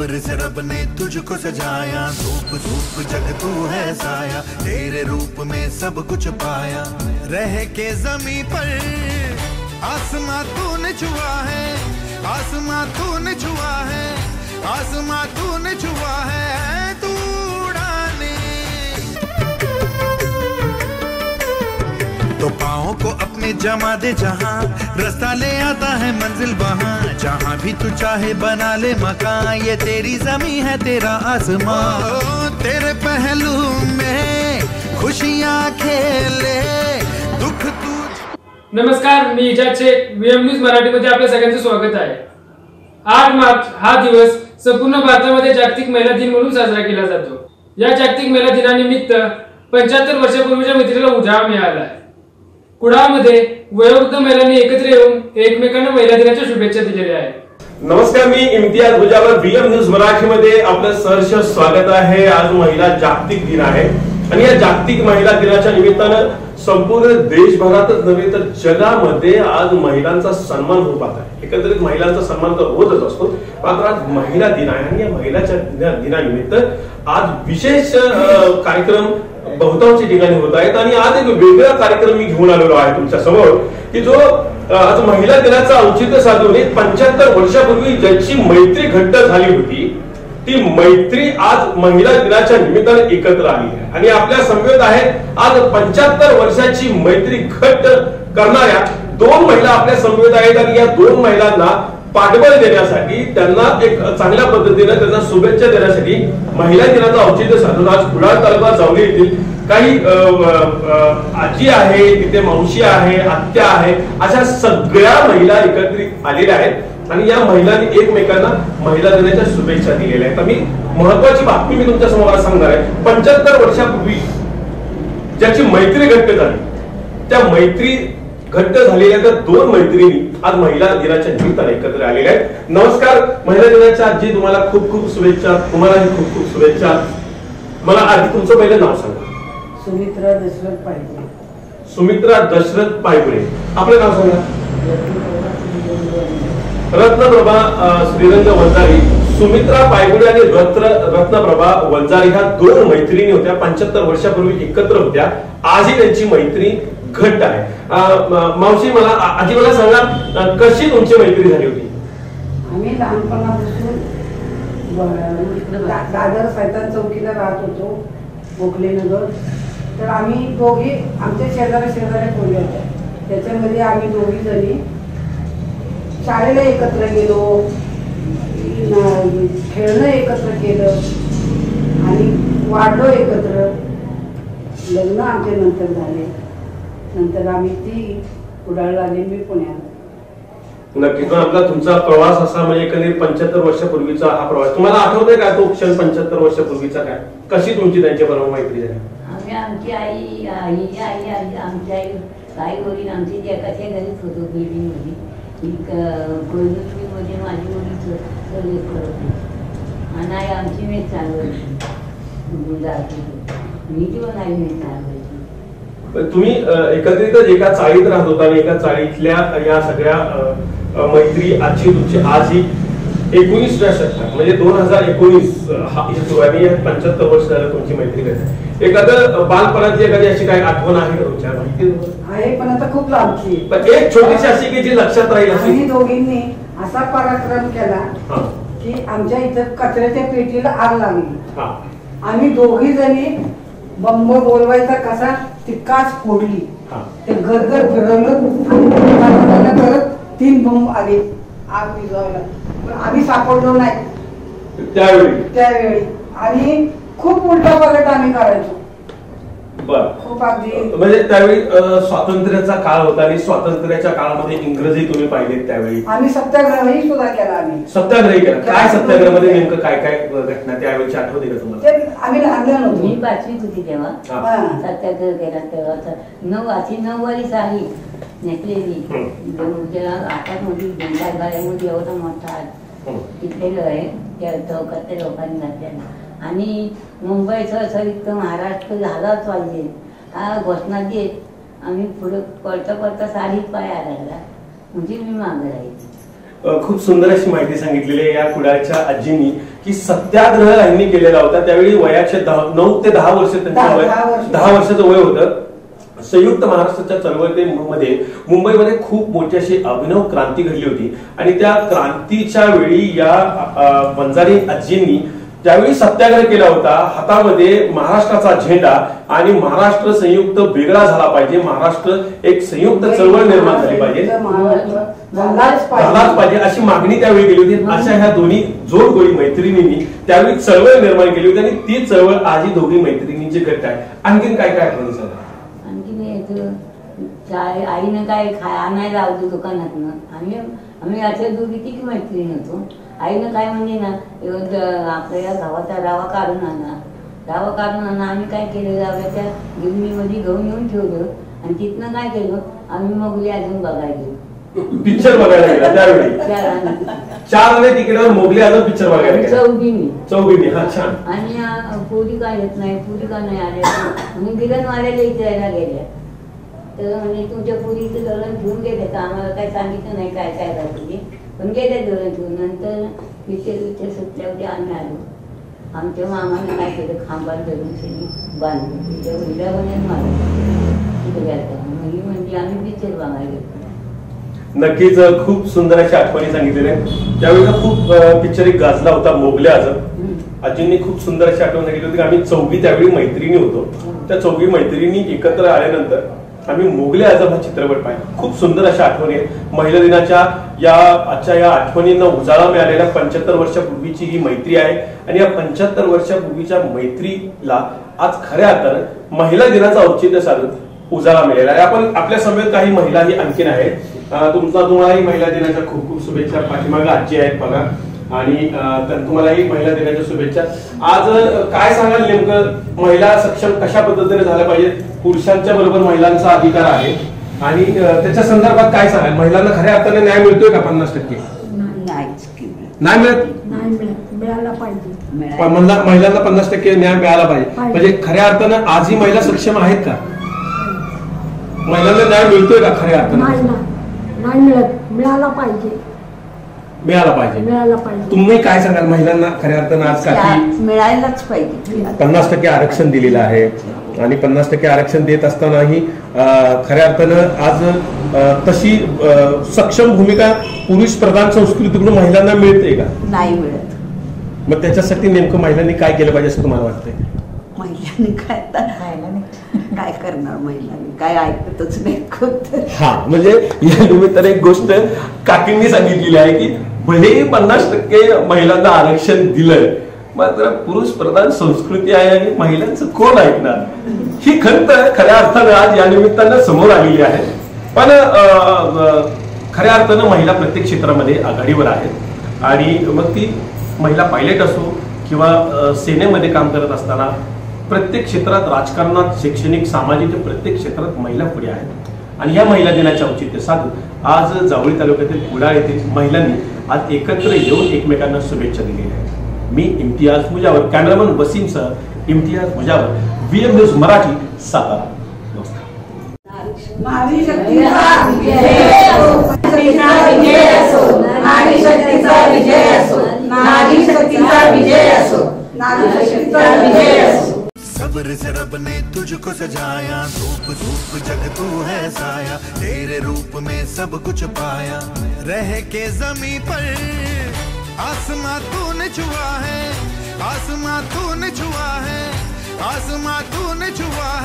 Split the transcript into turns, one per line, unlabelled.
सब्र से रब ने तुझको सजाया। धूप धूप, जग तू है साया। तेरे रूप में सब कुछ पाया। रह के जमी पर आसमां तूने छुआ है। आसमां तूने छुआ है। आसमां तूने को जमा दे जहाँ। रास्ता ले आता है मंजिल वहाँ। जहाँ भी तू चाहे बना ले मकान। ये तेरी जमी है तेरा आसमां तेरे पहलू में खुशियाँ खेले। दुख तू
नमस्कार मी इजाज शेख. व्हीएम न्यूज मराठीमध्ये आपल्या सगळ्यांचं स्वागत आहे. आठ मार्च हा दिवस संपूर्ण भारतामध्ये जागतिक महिला दिन म्हणून साजरा केला जातो. या जागतिक महिला दिनानिमित्त पंच्याहत्तर वर्षापूर्वीच्या मित्रीला उजाळा मिळाला आहे. कुडाळमध्ये वयोवृद्ध महिलांनी एकत्र येऊन एकमेकांना महिला दिनाच्या शुभेच्छा दिलेल्या आहेत.
नमस्कार मी इम्तियाज मुजावर बीएम न्यूज मराठीमध्ये आपलं सहर्ष स्वागत आहे. आज महिला जागतिक दिन आहे. आणि या जागतिक महिला दिनाच्या निमित्तानं संपूर्ण देशभरातच नव्हे तर जगामध्ये आज महिलांचा सन्मान होत आहे. एकंदरीत महिलांचा सन्मान तर होतच असतो. मात्र आज महिला दिन आहे आणि या महिलाच्या दिनानिमित्त आज विशेष कार्यक्रम बहुतांश ठिकाणी होत आहेत आणि आज एक वेगळा कार्यक्रम मी घेऊन आलेलो आहे तुमच्यासमोर की जो आज महिला दिनाचा औचित्य साधून एक पंच्याहत्तर वर्षापूर्वी ज्याची मैत्री घट्ट झाली होती ती मैत्री आज महिला दिनाच्या निमित्ताने एकत्र आली आहे. आणि आपल्या समवेत आहे आज पंच्याहत्तर वर्षाची मैत्री घट्ट करणाऱ्या दोन महिला आपल्या समवेत आहेत आणि या दोन महिलांना पाठबळ देण्यासाठी त्यांना एक चांगल्या पद्धतीने त्यांना शुभेच्छा देण्यासाठी महिला दिनाचं औचित्य साधून आज कुडाळ तालुका जावली येथील काही आजी आहे तिथे मावशी आहे आत्या आहे अशा सगळ्या महिला एकत्रित आलेल्या आहेत. आणि या महिलांनी एकमेकांना महिला दिनाच्या शुभेच्छा दिलेल्या आहेत. मी महत्वाची बातमी मी तुमच्यासमोर सांगणार आहे. पंच्याहत्तर वर्षापूर्वी ज्याची मैत्री घट्ट झाली त्या मैत्री घट्ट झालेल्या त्या दोन मैत्रिणी आज महिला दिनाच्या निमित्ताने एकत्र आलेल्या आहेत. नमस्कार महिला दिनाच्या आजी तुम्हाला खूप खूप शुभेच्छा तुम्हालाही खूप खूप शुभेच्छा. मला आधी तुमचं पहिलं नाव सांगा.
सुमित्रा दशरथ पाहिजे
सुमित्रा दशरथ पायगुळे आपलं नाव सांगा. रत्नप्रभा अ, श्रीरंग वंजारी. सुमित्रा पायगुडे आणि रत्न रत्नप्रभा वंजारी ह्या दोन मैत्रिणी होत्या. पंच्याहत्तर वर्षापूर्वी एकत्र होत्या. आजही त्यांची मैत्री घट्ट आहे. मावशी मला आधी मला सांगा कशी तुमची मैत्री झाली होती?
आम्ही लहानपणापासून दादर सैतान चौकीला राहत होतो गोखलेनगर. तर आम्ही दोघी आमच्या शेजाऱ्या शेजाऱ्या खोली होत्या. त्याच्यामध्ये आम्ही दोघी जणी शाळेला एकत्र गेलो खेळणं एकत्र केलं आणि वाढलो एकत्र लग्न आमचे नंतर झाले. नंतर आम्ही ती कुडाळला आली मी पुण्याला.
नक्की. पण आपला तुमचा प्रवास असा म्हणजे एकंदरीत पंच्याहत्तर वर्षापूर्वीचा हा प्रवास तुम्हाला आठवतोय का तो क्षण पंच्याहत्तर वर्षापूर्वीचा काय? कशी तुमची त्यांच्या बरोबर मैत्री झाली?
आम्ही आमची आई आई आई आई आमची आई आई वडील आमची जे कशा घरीच होतो बिल्डिंगमध्ये ही मध्ये माझी मुली सर्विस करत होती. आणि आई आमची जात होती. मी ती पण आई
पण तुम्ही एकत्रितच एका चाळीत राहत होता आणि एका चाळीतल्या या सगळ्या मैत्री आजची तुमची आज ही एकोणीसव्या शतकात म्हणजे दोन हजार एकोणीस हा सुरुवात आहे. पंच्याहत्तर वर्ष झालं तुमची मैत्री करते एखादं बालपणाची एखादी अशी काही आठवण आहे तुमच्या माहिती? आहे
पण आता खूप लांबची आहे.
पण एक छोटीशी अशी की जी लक्षात राहील
आम्ही
अशी
दोघींनी असा पराक्रम केला
हा.
की आमच्या इथं कचऱ्याच्या पेटीला आग लागली.
हा.
आम्ही दोघी जणी बंब बोलवायचा कसा? ती काच फोडली. ते गदगद फिरवलं परत तीन बंब आले. आग विझवायला. पण आम्ही सापडलो नाही.
त्यावेळी?
त्यावेळी. आणि खूप उलटा पलट आम्ही करायचो खूप अगदी
म्हणजे त्यावेळी स्वातंत्र्याचा काळ होता आणि स्वातंत्र्याच्या काळामध्ये इंग्रजी तुम्ही पाहिलेत त्यावेळी.
आम्ही सत्याग्रहही सुद्धा केला आम्ही.
सत्याग्रही केला. काय सत्याग्रहामध्ये नेमकं काय काय घटना त्यावेळेची आठवते का तुम्हाला?
आम्ही लहान
मी
होतो.
पाचवीत होती तेव्हा. सत्याग्रह केला तेव्हा. नऊ अशी नऊवारी साडी नेसलेली दोनच्या गाड्यामध्ये एवढा मोठा. आहे त्या चौकात त्या लोकांनी घातलेला आणि मुंबईचं सरिक्त महाराष्ट्र झालाच पाहिजे. हा घोषणा देत आम्ही पुढे पळता पळता साडीत पाय आणायला. म्हणजे मी मागं
अ, खूप सुंदर अशी माहिती सांगितलेली आहे या कुडाळच्या आजींनी की सत्याग्रह यांनी केलेला होता. त्यावेळी वयाचे दहा- नऊ ते दहा वर्ष त्यांचं
दहा-
वय
दहा वर्ष.
दहा वर्षाचं वय होतं. संयुक्त महाराष्ट्राच्या चळवळीमध्ये मुंबईमध्ये खूप मोठी अशी अभिनव क्रांती घडली होती. आणि त्या क्रांतीच्या वेळी या वंजारी आजींनी ज्यावेळी सत्याग्रह केला होता हातामध्ये महाराष्ट्राचा झेंडा आणि महाराष्ट्र संयुक्त वेगळा झाला पाहिजे. महाराष्ट्र एक संयुक्त चळवळ निर्माण झाली पाहिजे.
महाराष्ट्र झालाच
पाहिजे अशी मागणी त्यावेळी केली होती. अशा ह्या दोन्ही जोडगोळी मैत्रिणींनी त्यावेळी चळवळ निर्माण केली होती आणि ती चळवळ आजही दोघी मैत्रिणींची घट आहे. आणखीन काय काय आठवणी सांगा
आणखी मी याचं चाय आईनं काय आणायला लावलं दुकानातनं. आम्ही आम्ही अशा दोघी ती मैत्रीण होतो? आईनं काय म्हणजे ना आपल्या या गावाचा रावा काढून आणा. रावा काढून आणा आम्ही काय केलं? राव्याच्या गिरणीमध्ये घेऊन येऊन ठेवलं आणि तिथनं काय केलं? आम्ही मोगली अजून बघायला
पिक्चर बघायला गेला त्यावेळी.
चार आणि
चार आणे तिकीटावर मोगली आजम पिक्चर बघायला
चौघींनी.
चौघीने हा छान.
आणि पुरी का येत नाही पुरी का नाही आल्या? म्हणून गिरणवाल्याला विचारायला गेल्या. तर म्हणजे तुमच्या पुरीचं दळण घेऊन गेले. तर आम्हाला काय सांगितलं नाही काय काय राहतं ते. पण गेले दळण घेऊन. नंतर पिक्चर पिक्चर सुटल्यावरती आम्ही आलो. आमच्या मामाने काय केलं? खांबात धरून बांधलं तिच्या मला म्हणजे म्हणजे आम्ही पिक्चर बघायला गेलो.
नक्कीच खूप सुंदर अशा आठवणी सांगितलेल्या. त्यावेळी खूप पिक्चर एक गाजला होता मोगले आजम. आजींनी खूप सुंदर अशी आठवण सांगितली होती की आम्ही चौघी त्यावेळी मैत्रिणी होतो. त्या चौघी मैत्रिणी एकत्र आल्यानंतर आम्ही मोगले आजम हा चित्रपट पाहिला. खूप सुंदर अशा आठवणी आहेत. महिला दिनाच्या या आजच्या या आठवणींना उजाळा मिळालेल्या पंच्याहत्तर वर्षापूर्वीची ही मैत्री आहे. आणि या पंच्याहत्तर वर्षापूर्वीच्या मैत्रीला आज खऱ्या अर्थानं महिला दिनाचं औचित्य साधून उजाळा मिळालेला आहे. आपण आपल्या समेत काही महिलाही आणखीन आहेत. तुमचा तुम्हालाही महिला दिनाच्या खूप खूप शुभेच्छा. पाठीमागे आजी आहेत बघा. आणि तर तुम्हालाही महिला दिनाच्या शुभेच्छा. आज काय सांगाल नेमकं? महिला सक्षम कशा पद्धतीने झाल्या पाहिजे? पुरुषांच्या बरोबर महिलांचा अधिकार आहे. आणि त्याच्या संदर्भात काय सांगाल? महिलांना खऱ्या अर्थाने न्याय मिळतोय का पन्नास टक्के. नाही मिळत? महिलांना पन्नास टक्के न्याय मिळाला पाहिजे. म्हणजे खऱ्या अर्थानं आजही महिला सक्षम आहेत का? महिलांना न्याय मिळतोय का खऱ्या अर्थानं?
नाही मिळत. मिळाला पाहिजे.
मिळाला पाहिजे.
मिळाला पाहिजे.
तुम्ही काय सांगाल? महिलांना खऱ्या अर्थानं आज का की
मिळायलाच पाहिजे.
पन्नास टक्के आरक्षण दिलेलं आहे. आणि पन्नास टक्के आरक्षण देत असतानाही अं, खऱ्या अर्थानं आज अं, तशी अं, सक्षम भूमिका पुरुष प्रधान संस्कृतीकडून महिलांना मिळते का?
नाही मिळत.
मग त्याच्यासाठी नेमकं महिलांनी काय केलं पाहिजे असं तुम्हाला वाटतंय?
महिलांनी काय आता? काय करणार महिलांनी? काय ऐकतच नाही
हा म्हणजे या निमित्ताने एक गोष्ट काकींनी सांगितलेली आहे की भलेही पन्नास टक्के महिलांना आरक्षण दिलंय मात्र पुरुष प्रधान संस्कृती आहे आणि महिलांचं कोण ऐकणार? ही खंत खऱ्या अर्थानं आज या निमित्तानं समोर आलेली आहे. पण खऱ्या अर्थानं महिला प्रत्येक क्षेत्रामध्ये आघाडीवर आहेत. आणि मग ती महिला पायलट असो किंवा सेनेमध्ये काम करत असताना प्रत्येक क्षेत्रात राजकारणात शैक्षणिक सामाजिक प्रत्येक क्षेत्रात महिला पुढे आहेत. आणि या महिला दिनाच्या औचित्य साधून आज जावळी तालुक्यातील कुडाळ येथील महिलांनी आज एकत्र येऊन एकमेकांना शुभेच्छा दिलेल्या आहेत. मी इम्तियाज मुजावर कॅमेरामन वसीमसह इम्तियाज मुजावर व्हीएम न्यूज मराठी सातारा. नमस्कार.
नारी शक्तीचा विजय असो.
सब्र से रब ने तुझको सजाया। धूप धूप, जग तू है साया। तेरे रूप में सब कुछ पाया। रह के जमी पर आसमां तूने छुआ है। आसमां तूने छुआ है। आसमां तूने छुआ